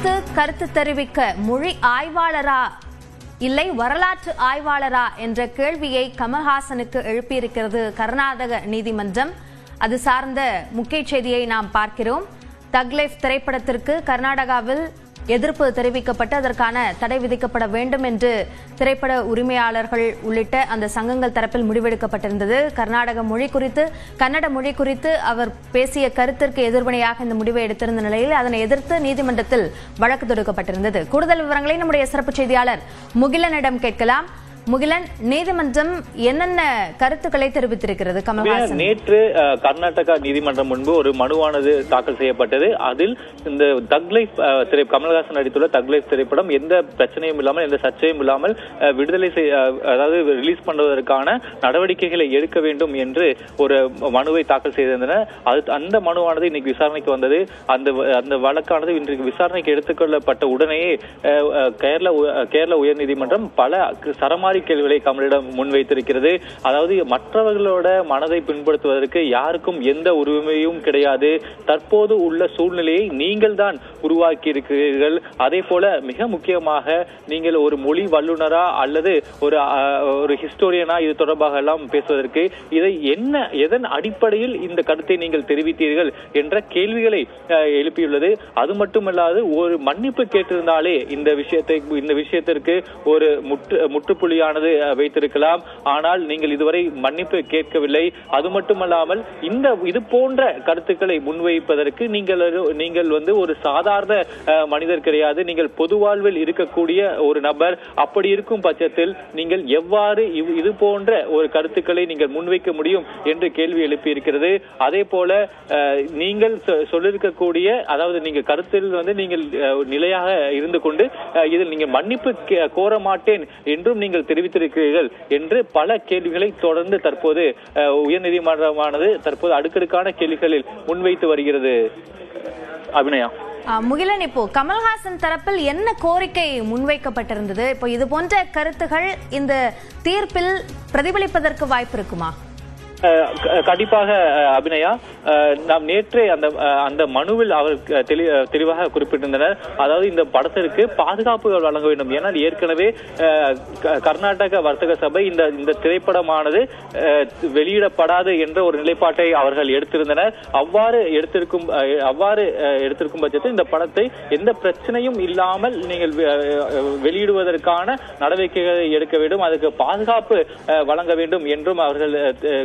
கருத்து தெரிவிக்க மொழி ஆய்வாளரா இல்லை வரலாற்று ஆய்வாளரா என்ற கேள்வியை கமல்ஹாசனுக்கு எழுப்பியிருக்கிறது கர்நாடக நீதிமன்றம். அது சார்ந்த முக்கிய செய்தியை நாம் பார்க்கிறோம். தக்லைஃப் திரைப்படத்திற்கு கர்நாடகாவில் எதிர்ப்பு தெரிவிக்கப்பட்டு அதற்கான தடை விதிக்கப்பட வேண்டும் என்று திரைப்பட உரிமையாளர்கள் உள்ளிட்ட அந்த சங்கங்கள் தரப்பில் முடிவெடுக்கப்பட்டிருந்தது. கர்நாடக மொழி குறித்து கன்னட மொழி குறித்து அவர் பேசிய கருத்திற்கு எதிர்வினையாக இந்த முடிவை எடுத்திருந்த நிலையில் அதனை எதிர்த்து நீதிமன்றத்தில் வழக்கு தொடுக்கப்பட்டிருந்தது. கூடுதல் விவரங்களை நம்முடைய சிறப்பு செய்தியாளர் முகிலனிடம் கேட்கலாம். முகிலன் நீதிமன்றம் என்னென்ன கருத்துக்களை தெரிவித்திருக்கிறது? கமல்ஹாசன். நேற்று கர்நாடகா நீதிமன்றம் முன்பு ஒரு மனுவானது தாக்கல் செய்யப்பட்டது. அதில் இந்த தக் திரை கமல்ஹாசன் நடித்துள்ள தக் திரைப்படம் எந்த பிரச்சனையும் இல்லாமல் எந்த சர்ச்சையும் இல்லாமல் விடுதலை செய்- அதாவது ரிலீஸ் பண்ணுவதற்கான நடவடிக்கைகளை எடுக்க வேண்டும் என்று ஒரு மனுவை தாக்கல் செய்திருந்தனர் அது அந்த மனுவானது இன்னைக்கு விசாரணைக்கு வந்தது. அந்த அந்த வழக்கானது இன்றைக்கு விசாரணைக்கு எடுத்துக்கொள்ளப்பட்ட உடனேயே கேரள கேரள உயர்நீதிமன்றம் பல சரமா மாதிரி கேள்விகளை கமலிடம் முன்வைத்திருக்கிறது. அதாவது மற்றவர்களோட மனதை பின்படுத்துவதற்கு யாருக்கும் எந்த உரிமையும் கிடையாது. தற்போது உள்ள சூழ்நிலையை நீங்கள் தான் உருவாக்கி இருக்கிறீர்கள் அதே போல மிக முக்கியமாக நீங்கள் ஒரு மொழி வல்லுனரா அல்லது ஒரு ஒரு ஹிஸ்டோரியனா இது தொடர்பாக எல்லாம் பேசுவதற்கு இதை என்ன எதன் அடிப்படையில் இந்த கருத்தை நீங்கள் தெரிவித்தீர்கள் என்ற கேள்விகளை எழுப்பியுள்ளது. அது மட்டுமல்லாது ஒரு மன்னிப்பு கேட்டிருந்தாலே இந்த விஷயத்தை இந்த விஷயத்திற்கு ஒரு முற்று முற்றுப்புள்ளி அஹ், வைத்திருக்கலாம். ஆனால் நீங்கள் இதுவரை மன்னிப்பு கேட்கவில்லை. அது மட்டுமல்லாமல் இந்த இது போன்ற கருத்துக்களை முன்வைப்பதற்கு நீங்கள் நீங்கள் வந்து ஒரு சாதாரண மனிதர் கிடையாது. நீங்கள் பொது வாழ்வில் இருக்கக்கூடிய ஒரு நபர். அப்படி இருக்கும் பட்சத்தில் நீங்கள் எவ்வாறு இது போன்ற ஒரு கருத்துக்களை நீங்கள் முன்வைக்க முடியும் என்று கேள்வி எழுப்பியிருக்கிறது. அதே போல நீங்கள் சொல்லியிருக்கக்கூடிய அதாவது நீங்க கருத்தில் வந்து நீங்கள் நிலையாக இருந்து கொண்டு இதில் நீங்கள் மன்னிப்பு கோர மாட்டேன் என்றும் நீங்கள் தெரிவித்திருக்கிறீர்கள் என்று பல கேள்விகளை தொடர்ந்து தற்போது உயர்நீதிமன்றமானது தற்போது அடுக்கடுக்கான கேள்விகளில் முன்வைத்து வருகிறது. அபிநயா. முகிலன் இப்போ கமல்ஹாசன் தரப்பில் என்ன கோரிக்கை முன்வைக்கப்பட்டிருந்தது? இப்போ இது போன்ற கருத்துகள் இந்த தீர்ப்பில் பிரதிபலிப்பதற்கு வாய்ப்பு இருக்குமா? கண்டிப்பாக அபிநயா. நாம் நேற்றே அந்த அந்த மனுவில் அவர் தெளி- தெளிவாக குறிப்பிட்டிருந்தனர். அதாவது இந்த படத்திற்கு பாதுகாப்புகள் வழங்க வேண்டும். ஏன்னா ஏற்கனவே கர்நாடக வர்த்தக சபை இந்த இந்த திரைப்படமானது வெளியிடப்படாது என்ற ஒரு நிலைப்பாட்டை அவர்கள் எடுத்திருந்தனர். அவ்வாறு எடுத்திருக்கும் அவ்வாறு எடுத்திருக்கும் பட்சத்தில் இந்த படத்தை எந்த பிரச்சனையும் இல்லாமல் நீங்கள் வெளியிடுவதற்கான நடவடிக்கைகளை எடுக்க வேண்டும். அதுக்கு பாதுகாப்பு அஹ், வழங்க வேண்டும் என்றும் அவர்கள்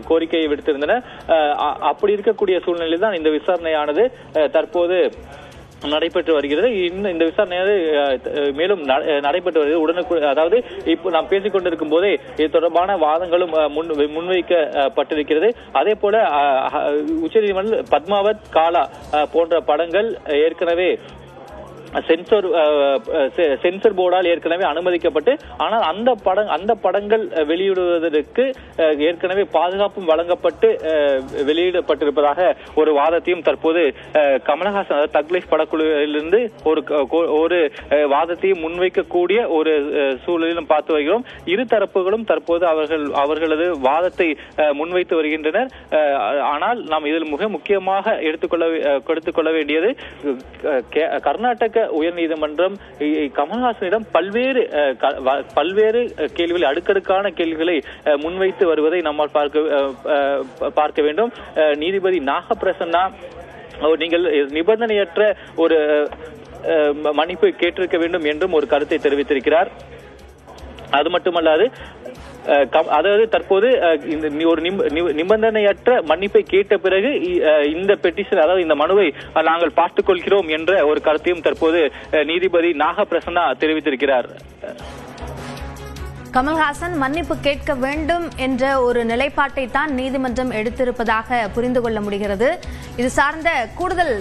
கோரி கோரிக்கையை விடுத்திருந்தன. அப்படி இருக்கக்கூடிய சூழ்நிலையில் தான் இந்த விசாரணையானது தற்போது நடைபெற்று வருகிறது. இன்னும் இந்த விசாரணையானது மேலும் நடைபெற்று வருகிறது. உடனுக்கு அதாவது இப்போ நாம் பேசிக் கொண்டிருக்கும் போதே இது தொடர்பான வாதங்களும் முன் முன்வைக்கப்பட்டிருக்கிறது. அதே போல உச்சநீதிமன்றம் பத்மாவத் காலா போன்ற படங்கள் ஏற்கனவே சென்சார் சென்சர் போர்டால் ஏற்கனவே அனுமதிக்கப்பட்டு ஆனால் அந்த படம் அந்த படங்கள் வெளியிடுவதற்கு ஏற்கனவே பாதுகாப்பும் வழங்கப்பட்டு வெளியிடப்பட்டிருப்பதாக ஒரு வாதத்தையும் தற்போது கமலஹாசன் அதாவது தக்லைஃப் படக்குழுவிலிருந்து ஒரு கோ- ஒரு வாதத்தையும் முன்வைக்கக்கூடிய ஒரு சூழலிலும் பார்த்து வருகிறோம். இரு தரப்புகளும் தற்போது அவர்கள் அவர்களது வாதத்தை முன்வைத்து வருகின்றனர். ஆனால் நாம் இதில் மிக முக்கியமாக எடுத்துக்கொள்ள கொடுத்துக்கொள்ள எடுத்துக்கொள்ள வேண்டியது கர்நாடக உயர்நீதிமன்றம் கமல்ஹாசனிடம் பல்வேறு க- பல்வேறு கேள்விகளை அடுக்கடுக்கான கேள்விகளை முன்வைத்து வருவதை நம்மால் பார்க்க பார்க்க வேண்டும். நீதிபதி நாகப்பிரசன்னா அவர் நீங்கள் நிபந்தனையற்ற ஒரு மன்னிப்பு கேட்டிருக்க வேண்டும் என்றும் ஒரு கருத்தை தெரிவித்திருக்கிறார். அது மட்டுமல்லாது அதாவது தற்போது இந்த ஒரு நிபந்தனையற்ற மன்னிப்பை கேட்ட பிறகு இந்த பெட்டிஷன் அதாவது இந்த மனுவை நாங்கள் பார்த்துக் கொள்கிறோம் என்ற ஒரு கருத்தையும் தற்போது நீதிபதி நாகப்பிரசன்னா தெரிவித்திருக்கிறார். கமல்ஹாசன் மன்னிப்பு கேட்க வேண்டும் என்ற ஒரு நிலைப்பாட்டை தான் நீதிமன்றம் எடுத்திருப்பதாக புரிந்து கொள்ள முடிகிறது. இது சார்ந்த கூடுதல்